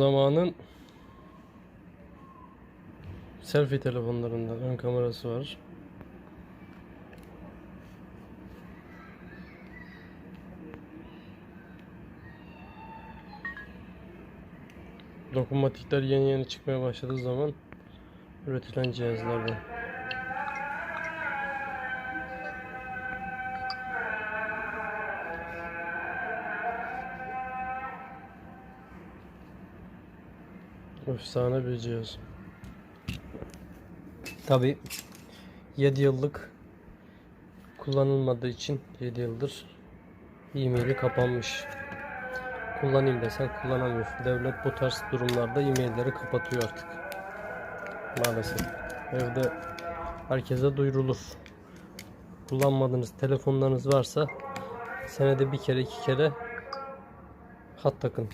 Zamanın selfie telefonlarından ön kamerası var. Dokunmatikler yeni yeni çıkmaya başladığı zaman üretilen cihazlardan. Efsane bir cihaz. Tabi 7 yıllık kullanılmadığı için 7 yıldır e-maili kapanmış. Kullanayım desen kullanamıyorsun. Devlet bu tarz durumlarda e-mailleri kapatıyor artık. Maalesef. Evde herkese duyurulur. Kullanmadığınız telefonlarınız varsa senede bir kere iki kere hat takın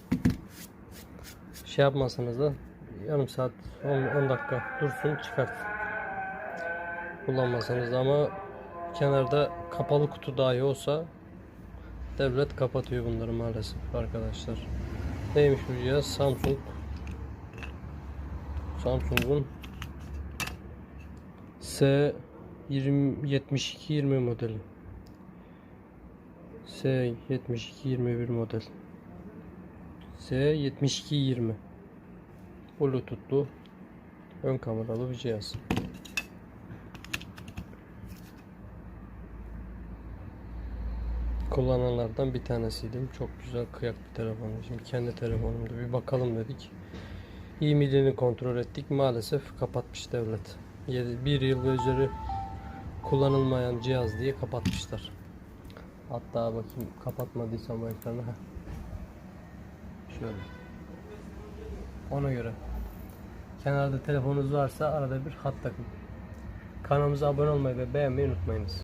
şey yapmasanız da yarım saat 10 dakika dursun çıkart. Kullanmasanız da ama kenarda kapalı kutu dahi olsa devlet kapatıyor bunları maalesef arkadaşlar. Neymiş bu cihaz? Samsung Samsung'un S 20 7220 modeli. S 7221 model. S7220 Bluetooth'lu ön kameralı bir cihaz. Kullananlardan bir tanesiydim. Çok güzel kıyak bir telefon. Şimdi kendi telefonumda bir bakalım dedik. E-mailini kontrol ettik. Maalesef kapatmış devlet. Bir yıl ve üzeri kullanılmayan cihaz diye kapatmışlar. Hatta bakayım kapatmadıysam bu ekranı. Şöyle. Ona göre. Kenarda telefonunuz varsa arada bir hat takın. Kanalımıza abone olmayı ve beğenmeyi unutmayınız.